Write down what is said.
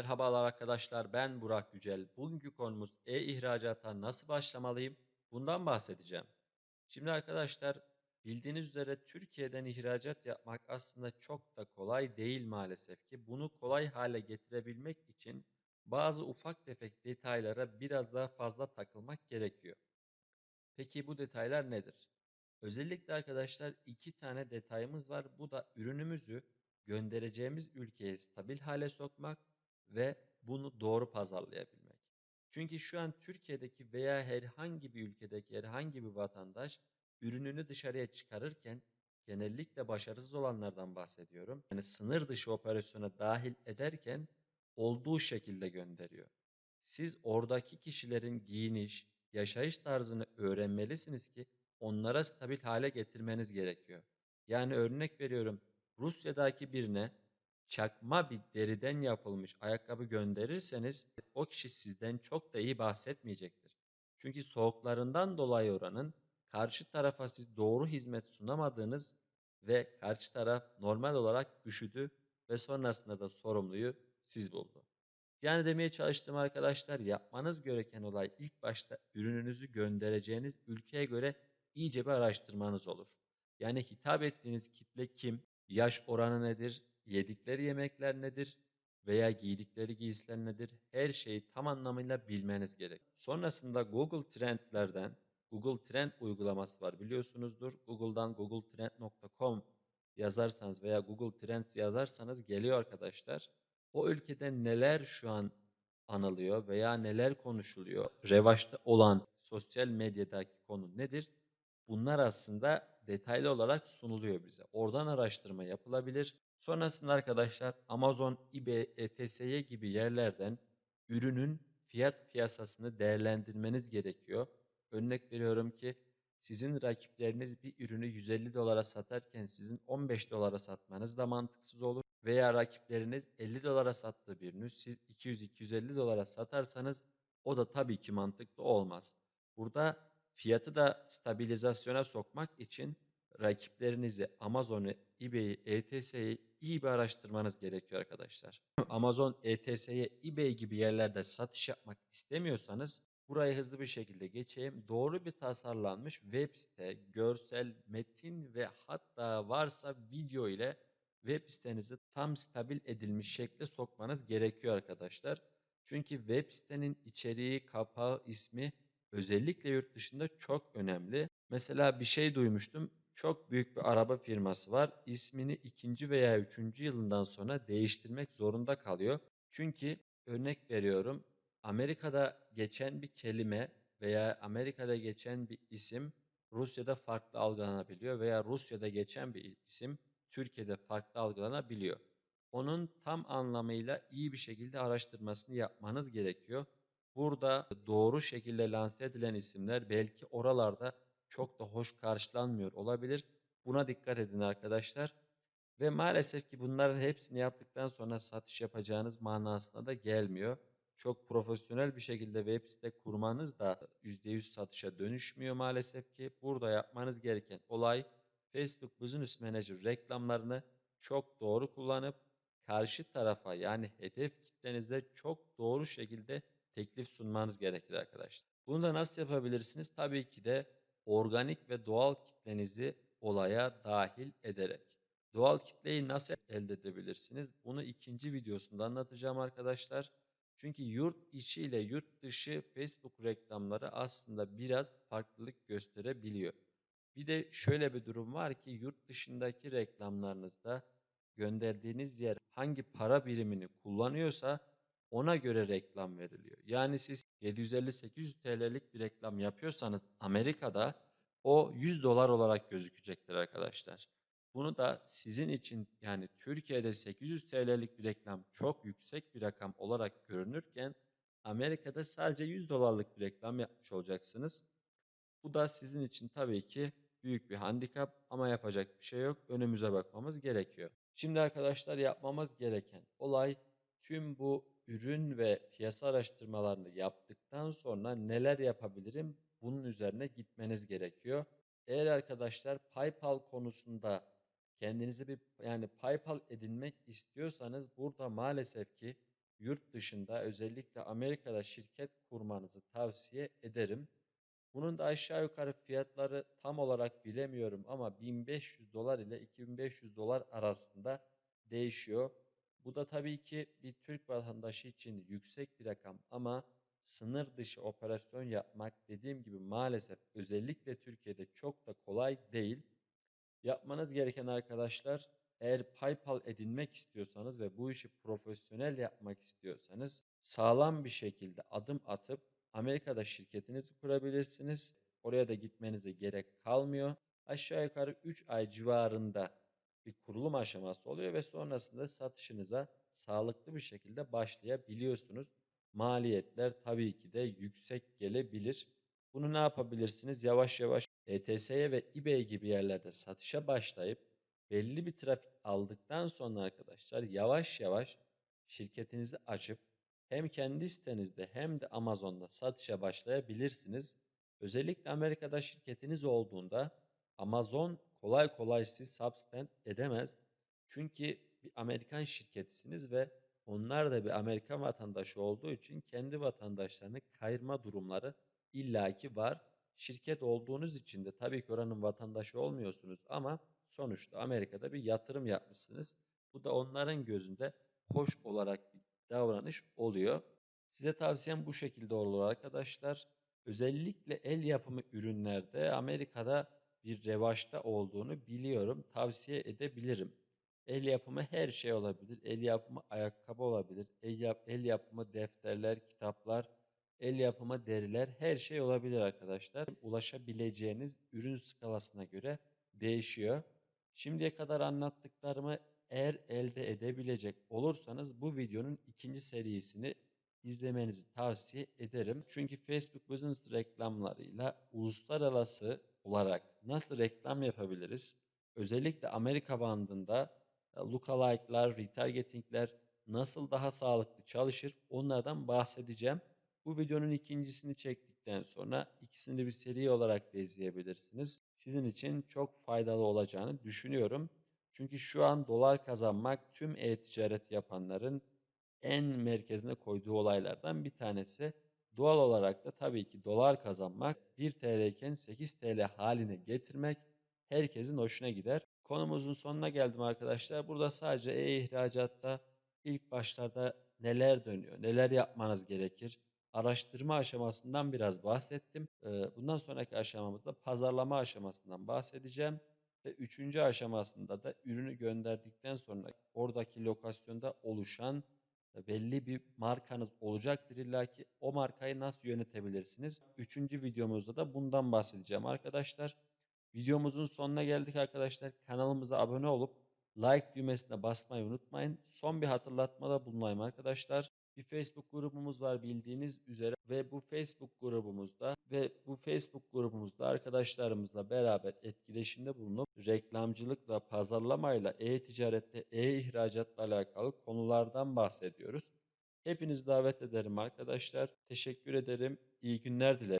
Merhabalar arkadaşlar, ben Burak Yücel. Bugünkü konumuz e-ihracata nasıl başlamalıyım? Bundan bahsedeceğim. Şimdi arkadaşlar, bildiğiniz üzere Türkiye'den ihracat yapmak aslında çok da kolay değil maalesef ki. Bunu kolay hale getirebilmek için bazı ufak tefek detaylara biraz daha fazla takılmak gerekiyor. Peki bu detaylar nedir? Özellikle arkadaşlar iki tane detayımız var. Bu da ürünümüzü göndereceğimiz ülkeye stabil hale sokmak ve bunu doğru pazarlayabilmek. Çünkü şu an Türkiye'deki veya herhangi bir ülkedeki herhangi bir vatandaş ürününü dışarıya çıkarırken genellikle başarısız olanlardan bahsediyorum. Yani sınır dışı operasyona dahil ederken olduğu şekilde gönderiyor. Siz oradaki kişilerin giyiniş, yaşayış tarzını öğrenmelisiniz ki onlara stabil hale getirmeniz gerekiyor. Yani örnek veriyorum Rusya'daki birine çakma bir deriden yapılmış ayakkabı gönderirseniz o kişi sizden çok da iyi bahsetmeyecektir. Çünkü soğuklarından dolayı oranın karşı tarafa siz doğru hizmet sunamadığınız ve karşı taraf normal olarak üşüdü ve sonrasında da sorumluyu siz buldu. Yani demeye çalıştığım arkadaşlar yapmanız gereken olay ilk başta ürününüzü göndereceğiniz ülkeye göre iyice bir araştırmanız olur. Yani hitap ettiğiniz kitle kim, yaş oranı nedir, yedikleri yemekler nedir veya giydikleri giysiler nedir? Her şeyi tam anlamıyla bilmeniz gerek. Sonrasında Google Trendlerden Google Trend uygulaması var biliyorsunuzdur. Google'dan googletrend.com yazarsanız veya Google Trends yazarsanız geliyor arkadaşlar. O ülkede neler şu an anılıyor veya neler konuşuluyor? Revaçta olan sosyal medyadaki konu nedir? Bunlar aslında detaylı olarak sunuluyor bize. Oradan araştırma yapılabilir. Sonrasında arkadaşlar Amazon, eBay, ETS'ye gibi yerlerden ürünün fiyat piyasasını değerlendirmeniz gerekiyor. Örnek veriyorum ki sizin rakipleriniz bir ürünü 150 dolara satarken sizin 15 dolara satmanız da mantıksız olur. Veya rakipleriniz 50 dolara sattığı bir ürünü siz 200-250 dolara satarsanız o da tabii ki mantıklı olmaz. Burada fiyatı da stabilizasyona sokmak için rakiplerinizi Amazon'u, eBay'i, ETS'yi iyi bir araştırmanız gerekiyor arkadaşlar. Amazon, ETS'ye, eBay gibi yerlerde satış yapmak istemiyorsanız burayı hızlı bir şekilde geçeyim. Doğru bir tasarlanmış web site, görsel, metin ve hatta varsa video ile web sitenizi tam stabil edilmiş şekle sokmanız gerekiyor arkadaşlar. Çünkü web sitenin içeriği, kapağı, ismi özellikle yurt dışında çok önemli. Mesela bir şey duymuştum. Çok büyük bir araba firması var. İsmini ikinci veya üçüncü yılından sonra değiştirmek zorunda kalıyor. Çünkü örnek veriyorum Amerika'da geçen bir kelime veya Amerika'da geçen bir isim Rusya'da farklı algılanabiliyor veya Rusya'da geçen bir isim Türkiye'de farklı algılanabiliyor. Onun tam anlamıyla iyi bir şekilde araştırmasını yapmanız gerekiyor. Burada doğru şekilde lanse edilen isimler belki oralarda çok da hoş karşılanmıyor olabilir. Buna dikkat edin arkadaşlar. Ve maalesef ki bunların hepsini yaptıktan sonra satış yapacağınız manasına da gelmiyor. Çok profesyonel bir şekilde web site kurmanız da %100 satışa dönüşmüyor maalesef ki. Burada yapmanız gereken olay Facebook Business Manager reklamlarını çok doğru kullanıp karşı tarafa yani hedef kitlenize çok doğru şekilde teklif sunmanız gerekir arkadaşlar. Bunu da nasıl yapabilirsiniz? Tabii ki de organik ve doğal kitlenizi olaya dahil ederek. Doğal kitleyi nasıl elde edebilirsiniz? Bunu ikinci videosunda anlatacağım arkadaşlar. Çünkü yurt içi ile yurt dışı Facebook reklamları aslında biraz farklılık gösterebiliyor. Bir de şöyle bir durum var ki yurt dışındaki reklamlarınızda gönderdiğiniz yer hangi para birimini kullanıyorsa ona göre reklam veriliyor. Yani siz 750-800 TL'lik bir reklam yapıyorsanız Amerika'da o 100 dolar olarak gözükecektir arkadaşlar. Bunu da sizin için yani Türkiye'de 800 TL'lik bir reklam çok yüksek bir rakam olarak görünürken Amerika'da sadece 100 dolarlık bir reklam yapmış olacaksınız. Bu da sizin için tabii ki büyük bir handikap ama yapacak bir şey yok. Önümüze bakmamız gerekiyor. Şimdi arkadaşlar yapmamız gereken olay tüm bu ürün ve piyasa araştırmalarını yaptıktan sonra neler yapabilirim? Bunun üzerine gitmeniz gerekiyor. Eğer arkadaşlar PayPal konusunda kendinize bir yani PayPal edinmek istiyorsanız burada maalesef ki yurt dışında özellikle Amerika'da şirket kurmanızı tavsiye ederim. Bunun da aşağı yukarı fiyatları tam olarak bilemiyorum ama 1500 dolar ile 2500 dolar arasında değişiyor. Bu da tabii ki bir Türk vatandaşı için yüksek bir rakam ama sınır dışı operasyon yapmak dediğim gibi maalesef özellikle Türkiye'de çok da kolay değil. Yapmanız gereken arkadaşlar eğer PayPal edinmek istiyorsanız ve bu işi profesyonel yapmak istiyorsanız sağlam bir şekilde adım atıp Amerika'da şirketinizi kurabilirsiniz. Oraya da gitmenize gerek kalmıyor. Aşağı yukarı 3 ay civarında bir kurulum aşaması oluyor ve sonrasında satışınıza sağlıklı bir şekilde başlayabiliyorsunuz. Maliyetler tabii ki de yüksek gelebilir. Bunu ne yapabilirsiniz? Yavaş yavaş ETS'ye ve eBay gibi yerlerde satışa başlayıp belli bir trafik aldıktan sonra arkadaşlar yavaş yavaş şirketinizi açıp hem kendi sitenizde hem de Amazon'da satışa başlayabilirsiniz. Özellikle Amerika'da şirketiniz olduğunda Amazon kolay kolay sizi suspend edemez. Çünkü bir Amerikan şirketisiniz ve onlar da bir Amerikan vatandaşı olduğu için kendi vatandaşlarını kayırma durumları illaki var. Şirket olduğunuz için de tabii ki oranın vatandaşı olmuyorsunuz ama sonuçta Amerika'da bir yatırım yapmışsınız. Bu da onların gözünde hoş olarak bir davranış oluyor. Size tavsiyem bu şekilde olur arkadaşlar. Özellikle el yapımı ürünlerde Amerika'da bir revaçta olduğunu biliyorum. Tavsiye edebilirim. El yapımı her şey olabilir. El yapımı ayakkabı olabilir. El, yap el yapımı defterler, kitaplar, el yapımı deriler her şey olabilir arkadaşlar. Ulaşabileceğiniz ürün skalasına göre değişiyor. Şimdiye kadar anlattıklarımı eğer elde edebilecek olursanız bu videonun ikinci serisini izlemenizi tavsiye ederim. Çünkü Facebook Business reklamlarıyla uluslararası olarak nasıl reklam yapabiliriz? Özellikle Amerika bandında e, lookalike'lar, retargeting'ler nasıl daha sağlıklı çalışır onlardan bahsedeceğim. Bu videonun ikincisini çektikten sonra ikisini bir seri olarak da izleyebilirsiniz. Sizin için çok faydalı olacağını düşünüyorum. Çünkü şu an dolar kazanmak tüm e-ticaret yapanların en merkezine koyduğu olaylardan bir tanesi. Doğal olarak da tabii ki dolar kazanmak 1 TL iken 8 TL haline getirmek herkesin hoşuna gider. Konumuzun sonuna geldim arkadaşlar. Burada sadece e-ihracatta ilk başlarda neler dönüyor, neler yapmanız gerekir, araştırma aşamasından biraz bahsettim. Bundan sonraki aşamamızda pazarlama aşamasından bahsedeceğim. Ve üçüncü aşamasında da ürünü gönderdikten sonra oradaki lokasyonda oluşan belli bir markanız olacaktır illa ki o markayı nasıl yönetebilirsiniz? Üçüncü videomuzda da bundan bahsedeceğim arkadaşlar. Videomuzun sonuna geldik arkadaşlar. Kanalımıza abone olup like düğmesine basmayı unutmayın. Son bir hatırlatmada bulunayım arkadaşlar. Bir Facebook grubumuz var bildiğiniz üzere ve bu Facebook grubumuzda ve bu Facebook grubumuzda arkadaşlarımızla beraber etkileşimde bulunup reklamcılıkla, pazarlamayla, e-ticarette, e-ihracatla alakalı konulardan bahsediyoruz. Hepinizi davet ederim arkadaşlar. Teşekkür ederim. İyi günler dilerim.